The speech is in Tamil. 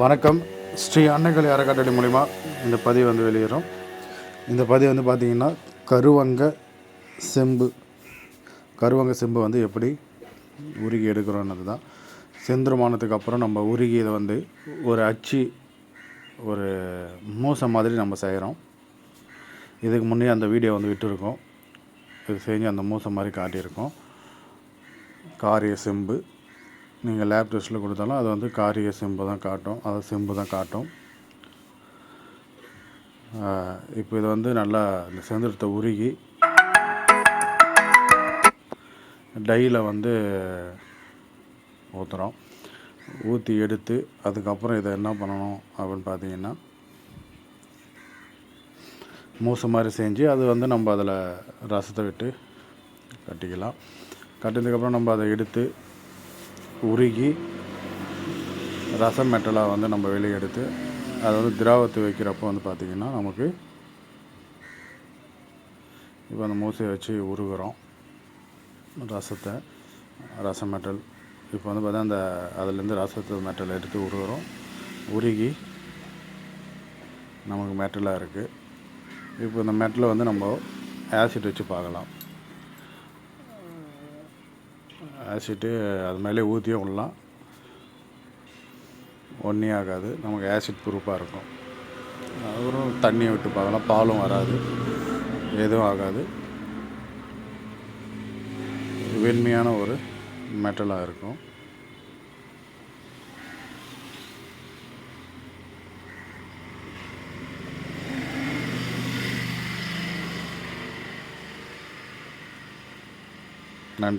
வணக்கம். ஸ்ரீ அன்னைக்கலை அறக்கட்டளை மூலிமா இந்த பதிவு வந்து வெளியேறும். இந்த பதிவு வந்து பார்த்திங்கன்னா கருவங்க செம்பு. கருவங்க செம்பு வந்து எப்படி உருகி எடுக்கிறோன்றது தான் செந்துருமானத்துக்கு அப்புறம் நம்ம உருகி இதை வந்து ஒரு அச்சு ஒரு மூசை மாதிரி நம்ம செய்கிறோம் இதுக்கு முன்னே அந்த வீடியோ வந்து விட்டுருக்கோம். இது செஞ்சு அந்த மூசை மாதிரி காட்டியிருக்கோம். காரிய செம்பு. நீங்கள் லேப் டெஸ்ட்டில் கொடுத்தாலும் அது வந்து காரிய செம்பு தான் காட்டும். அது செம்பு தான் காட்டும். இப்போ இது வந்து நல்லா இந்த செந்தரத்தை உருகி டையில் வந்து ஊற்றுறோம் ஊற்றி எடுத்து அதுக்கப்புறம் இதை என்ன பண்ணணும் அப்படின்னு பார்த்தீங்கன்னா மூசை மாதிரி செஞ்சு அது வந்து நம்ம அதில் ரசத்தை விட்டு கட்டிக்கலாம். கட்டினதுக்கப்புறம் நம்ம அதை எடுத்து உருகி ரசம் மெட்டலாக வந்து நம்ம வெளியே எடுத்து அதை வந்து திராவத்து வைக்கிறப்போ வந்து பார்த்திங்கன்னா நமக்கு இப்போ அந்த மூசையை வச்சு உருகுறோம். ரசத்தை ரசம் மெட்டல். இப்போ வந்து பார்த்தா அந்த அதுலேருந்து ரசத்தை மெட்டல் எடுத்து உருகுறோம். உருகி நமக்கு மெட்டலாக இருக்குது இப்போ இந்த மெட்டலை வந்து நம்ம ஆசிட் வச்சு பார்க்கலாம். ஆசிட்டு அது மேலே ஊற்றியும் விடலாம். ஒன்றே ஆகாது. நமக்கு ஆசிட் ப்ரூஃபாக இருக்கும். அப்புறம் தண்ணியை விட்டு பார்க்கலாம். பாலும் வராது. எதுவும் ஆகாது. வெண்மையான ஒரு மெட்டலாக இருக்கும். நன்றி.